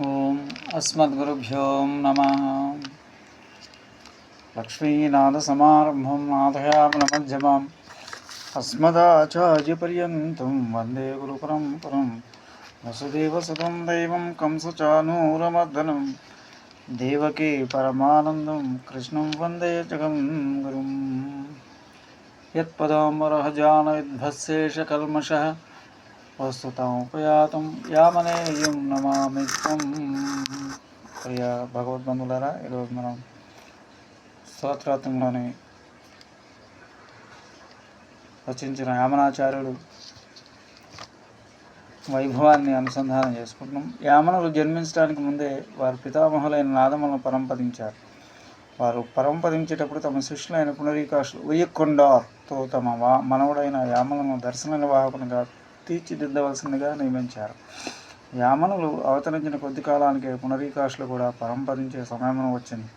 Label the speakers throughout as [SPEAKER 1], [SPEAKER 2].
[SPEAKER 1] ॐ अस्मद्गुरुभ्यो नमः। लक्ष्मीनाथसमारम्भं नाथयामनमध्यमाम्। वंदे वंदे वसुदेव वसुदेवसुतं दैव कंसचानूरमर्दन। देवकी परमानन्दं, कृष्ण वंदे जगं गुरुं यत्पदाम्बरः जानयद्भस्येष వస్తుతాముపయాతం యామనేయం నమామి త్వం. ప్రియ భగవద్బంధులారా ఈరోజు మనం స్తోత్రాత్రంలోని రచించిన యామనాచార్యుడు వైభవాన్ని అనుసంధానం చేసుకుంటున్నాం. యామనులు జన్మించడానికి ముందే వారి పితామహులైన నాదములను పరంపదించారు వారు పరంపదించేటప్పుడు తమ శిష్యులైన పునరీకాశులు ఉయ్యకొండార్తో తమ వా మనవుడైన యామలను దర్శన నిర్వాహకునిగా తీర్చిదిద్దవలసిందిగా నియమించారు. యామనులు అవతరించిన కొద్ది కాలానికి పునరీకాశులు కూడా పరంపరించే సమయం వచ్చింది.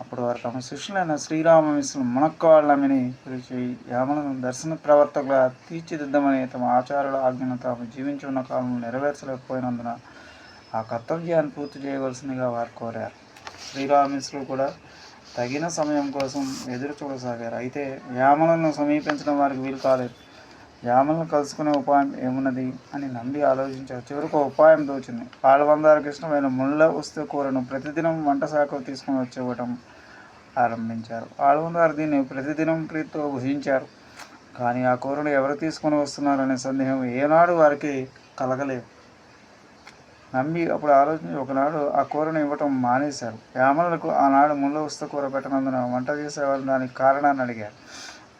[SPEAKER 1] అప్పుడు వారు తమ శిష్యులైన శ్రీరామ విష్ణు మునక్కవాళ్ళమిని పిలిచి యామలను దర్శన ప్రవర్తకుగా తీర్చిదిద్దమని తమ ఆచారాల ఆజ్ఞను తాము జీవించి ఉన్న కాలంలో నెరవేర్చలేకపోయినందున ఆ కర్తవ్యాన్ని పూర్తి చేయవలసిందిగా వారు కోరారు. శ్రీరామమిశ్రులు కూడా తగిన సమయం కోసం ఎదురు చూడసాగారు. అయితే యామలను సమీపించడం వారికి వీలు కాలేదు. యామలను కలుసుకునే ఉపాయం ఏమున్నది అని నంబి ఆలోచించారు చివరికి ఒక ఉపాయం తోచింది. పాలవందారికి కృష్ణమైన ముళ్ళ వస్తు కూరను ప్రతిదినం వంట శాఖకు తీసుకుని వచ్చేవటం ఆరంభించారు. ఆళ్వందారు దీన్ని ప్రతిదినం ప్రీతితో భుజించారు. కానీ ఆ కూరను ఎవరు తీసుకొని వస్తున్నారనే సందేహం ఏనాడు వారికి కలగలేదు. నమ్మి అప్పుడు ఆలోచించి ఒకనాడు ఆ కూరను ఇవ్వటం మానేశారు. యామలకు ఆనాడు ముళ్ళ ఉస్త కూర పెట్టనందున వంట చేసేవారు దానికి కారణాన్ని అడిగారు.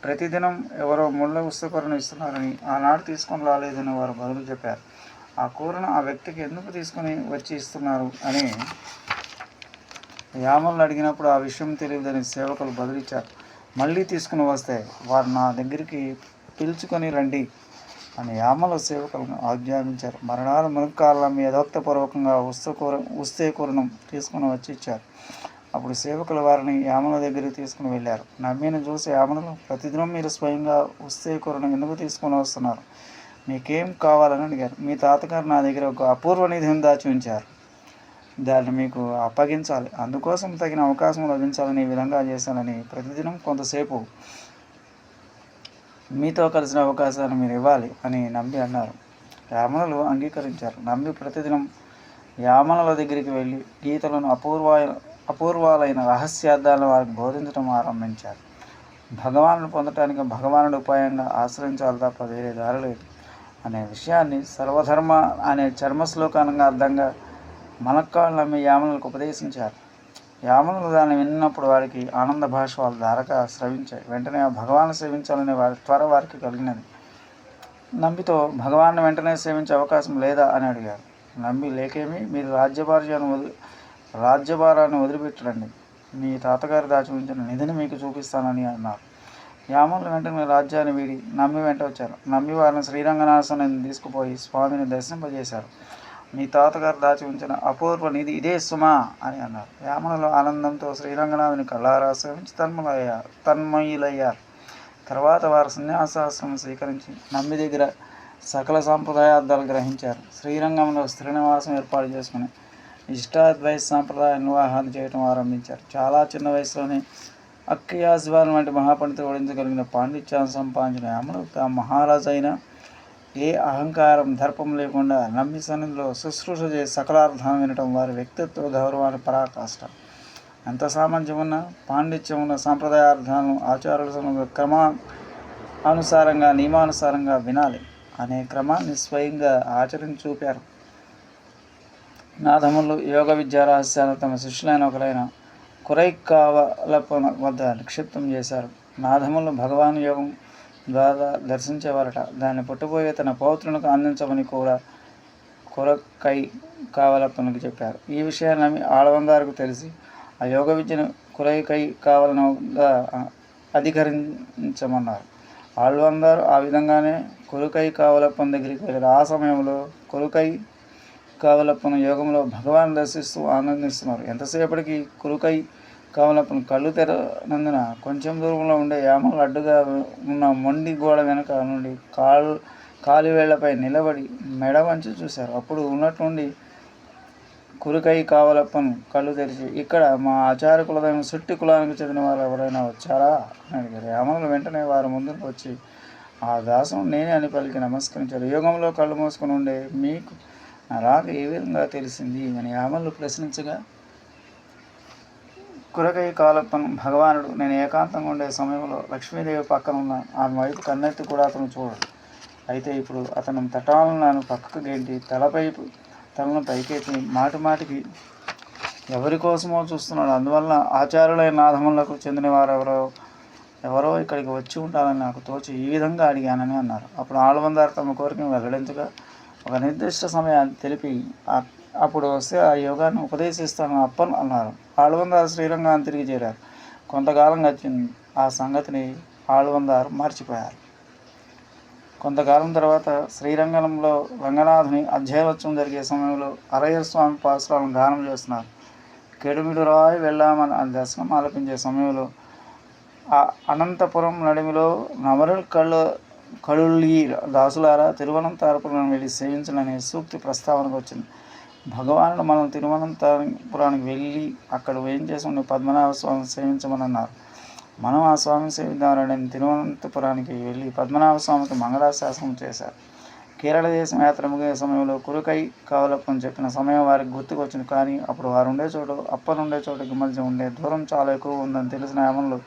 [SPEAKER 1] ప్రతిదినం ఎవరో ముళ్ళ ఉత్సకూరను ఇస్తున్నారని ఆనాడు తీసుకొని రాలేదని వారు బదులు చెప్పారు. ఆ కూరను ఆ వ్యక్తికి ఎందుకు తీసుకొని వచ్చి ఇస్తున్నారు అని యామలను అడిగినప్పుడు ఆ విషయం తెలియదని సేవకులు బదిలిచ్చారు మళ్ళీ తీసుకుని వస్తే వారు నా దగ్గరికి పిలుచుకొని రండి అని యామల సేవకులను ఆజ్ఞాపించారు. మరణాలు మునక్కాళ్ళ యథోక్తపూర్వకంగా ఉస్త కూర ఉస్తే కూరను తీసుకుని వచ్చి ఇచ్చారు. అప్పుడు సేవకులు వారిని యామల దగ్గరికి తీసుకుని వెళ్ళారు. నమ్మిని చూసి యామలు ప్రతిదినం మీరు స్వయంగా వస్తే కూరను ఎందుకు తీసుకుని వస్తున్నారు? మీకేం కావాలని అడిగారు. మీ తాతగారు నా దగ్గర ఒక అపూర్వ నిధిని దాచి ఉంచారు. దాన్ని మీకు అప్పగించాలి. అందుకోసం తగిన అవకాశం లభించాలని ఈ విధంగా చేశానని ప్రతిదినం కొంతసేపు మీతో కలిసిన అవకాశాన్ని మీరు ఇవ్వాలి అని నమ్మి అన్నారు. యామనలు అంగీకరించారు. నమ్మి ప్రతిదినం యామనుల దగ్గరికి వెళ్ళి గీతలను అపూర్వ అపూర్వాలైన రహస్యార్థాలను వారికి బోధించడం ఆరంభించారు. భగవానుడు పొందటానికి భగవానుడు ఉపాయంగా ఆశ్రయించాలి తప్ప వేరే దారి లేదు. అనే విషయాన్ని సర్వధర్మ అనే చర్మశ్లోకానంగా అర్థంగా మనక్కాళ్ళు నమ్మి యామనులకు ఉపదేశించారు. యామనులు దాన్ని విన్నప్పుడు వారికి ఆనంద భాష వాళ్ళ ధారక స్రవించాయి. వెంటనే ఆ భగవాన్ని సేవించాలనే వారి త్వర వారికి కలిగినది. నంబితో భగవాన్ వెంటనే సేవించే అవకాశం లేదా అని అడిగారు. నంబి లేకేమి? మీరు రాజ్యభార్యను వదిలి రాజ్యభారాన్ని వదిలిపెట్టడండి మీ తాతగారు దాచి ఉంచిన నిధిని మీకు చూపిస్తానని అన్నారు. యామలు వెంటనే రాజ్యాన్ని వీడి నమ్మి వెంట వచ్చారు. నమ్మి వారిని శ్రీరంగనాథాన్ని తీసుకుపోయి స్వామిని దర్శింపజేశారు. మీ తాతగారు దాచి ఉంచిన అపూర్వ నిధి ఇదే సుమా అని అన్నారు. యామలలో ఆనందంతో శ్రీరంగనాథుని కళ్ళారా సేవించి తన్మలయ్యారు తన్మయులయ్యారు. తర్వాత వారు సన్యాసాశ్రమం స్వీకరించి నమ్మి దగ్గర సకల సాంప్రదాయార్థాలు గ్రహించారు. శ్రీరంగంలో శ్రీనివాసం ఏర్పాటు చేసుకుని ఇష్టాద్వైత సాంప్రదాయ వివాహాలు చేయడం ఆరంభించారు. చాలా చిన్న వయసులోనే అక్కయాజ్వాన్ వంటి మహాపండితులు ఓడించగలిగిన పాండిత్యాన్ని సంపాదించిన యామలు తా మహారాజు అయిన ఏ అహంకారం దర్పం లేకుండా నమ్మి సన్నిధిలో శుశ్రూష చేసి సకలార్థం వినటం వారి వ్యక్తిత్వ గౌరవాన్ని పరాకాష్ట. ఎంత సామర్థ్యం ఉన్న పాండిత్యం ఉన్న సాంప్రదాయార్థాలను ఆచారాల క్రమ అనుసారంగా నియమానుసారంగా వినాలి అనే క్రమాన్ని స్వయంగా ఆచరించి చూపారు. నాథములు యోగ విద్యా రహస్యాలు తమ శిష్యులైన ఒకరైన కురైకావలపన వద్ద నిక్షిప్తం చేశారు. నాథములు భగవాన్ యోగం ద్వారా దర్శించేవారట. దాన్ని పుట్టబోయే తన పౌత్రునికి అందించమని కూడా కురక్కై కావలప్పనికి చెప్పారు. ఈ విషయాన్ని నమ్మి తెలిసి ఆ యోగ విద్యను కురైకై కావలనగా అధికరించమన్నారు. ఆళ్వంగారు ఆ విధంగానే కొరుకై కావలప్పని దగ్గరికి వెళ్ళారు. ఆ సమయంలో కొరుకై కావలప్పను యోగంలో భగవాన్ దర్శిస్తూ ఆనందిస్తున్నారు. ఎంతసేపటికి కురుకై కావలప్పను కళ్ళు తెరనందున కొంచెం దూరంలో ఉండే యామలు అడ్డుగా ఉన్న మొండి గోడ వెనుక నుండి కాలు కాలివేళ్ళపై నిలబడి మెడ వంచి చూశారు. అప్పుడు ఉన్నట్టుండి కురుకై కావలప్పను కళ్ళు తెరిచి ఇక్కడ మా ఆచార కులదైన సుట్టి కులానికి చెందిన వారు ఎవరైనా వచ్చారా? అని అడిగారు. యామనులు వెంటనే వారు ముందుకు వచ్చి ఆ దాసం నేనే అని పలికి నమస్కరించారు. యోగంలో కళ్ళు మూసుకుని ఉండే మీకు నా రాక ఏ విధంగా తెలిసింది అని యామలు ప్రశ్నించగా కురకై కాలప్పను భగవానుడు నేను ఏకాంతంగా ఉండే సమయంలో లక్ష్మీదేవి పక్కన ఉన్న ఆమె వైపు కన్నెత్తి కూడా అతను చూడడు. అయితే ఇప్పుడు అతను తటాలను పక్కకు గెంటి తలపై తలను పైకెత్తి మాటి మాటికి ఎవరి కోసమో చూస్తున్నాడు. అందువల్ల ఆచార్యులైన నాధములకు చెందిన వారెవరో ఎవరో ఎవరో ఇక్కడికి వచ్చి ఉంటారని నాకు తోచి ఈ విధంగా అడిగానని అన్నారు. అప్పుడు ఆళ్వందారు తమ కోరికను వెల్లడించగా ఒక నిర్దిష్ట సమయాన్ని తెలిపి అప్పుడు వస్తే ఆ యోగాన్ని ఉపదేశిస్తాను అప్పను అన్నారు. ఆళ్వందారు శ్రీరంగాన్ని తిరిగి చేరారు. కొంతకాలం గడిచింది. ఆ సంగతిని ఆళ్వందారు మర్చిపోయారు. కొంతకాలం తర్వాత శ్రీరంగంలో రంగనాథుని అధ్యయనోత్సవం జరిగే సమయంలో అరయ్య స్వామి పాసురాలను గానం చేస్తున్నారు. కెడుమిడు రాయి వెళ్ళామని ఆ దర్శనం ఆలపించే సమయంలో ఆ అనంతపురం నడిమిలో నమరుడు కళ్ళు కళుల్లి దాసులారా తిరువనంతపురం వెళ్ళి సేవించాలనే సూక్తి ప్రస్తావనకు వచ్చింది. భగవానుడు మనం తిరువనంతపురానికి వెళ్ళి అక్కడ ఏం చేసి పద్మనాభ స్వామిని సేవించమని అన్నారు మనం ఆ స్వామిని సేవిద్దామని తిరువనంతపురానికి వెళ్ళి పద్మనాభ స్వామికి మంగళాశాసనం చేశారు. కేరళ దేశం యాత్ర ముగిసే సమయంలో కురుకై కావలప్పని చెప్పిన సమయం వారికి గుర్తుకొచ్చింది. కానీ అప్పుడు వారు ఉండే చోటు అప్పనుండే చోటుకి మధ్య ఉండే దూరం చాలా ఎక్కువ ఉందని తెలిసిన యామంలో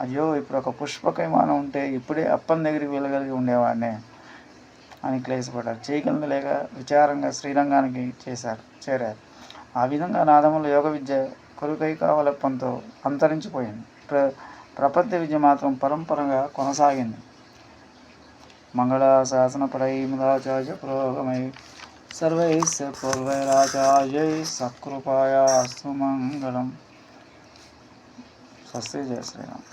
[SPEAKER 1] అయ్యో ఇప్పుడు ఒక పుష్పక విమానం ఉంటే ఇప్పుడే అప్పన్ దగ్గరికి వెళ్ళగలిగి ఉండేవాడినే అని క్లేశపడ్డారు చేయగలను లేక విచారంగా శ్రీరంగానికి చేశారు చేరారు. ఆ విధంగా నాదముల యోగ విద్య కొరుకై కావలప్పంతో అంతరించిపోయింది. ప్ర ప్రపంచ విద్య మాత్రం పరంపరగా కొనసాగింది. మంగళాశాసన పరైమరాచార్య పురోగమై సర్వైస్య పూర్వైరాచార్యై సకృపాయాస్తు మంగళం స్వస్తి జయ శ్రీరామ్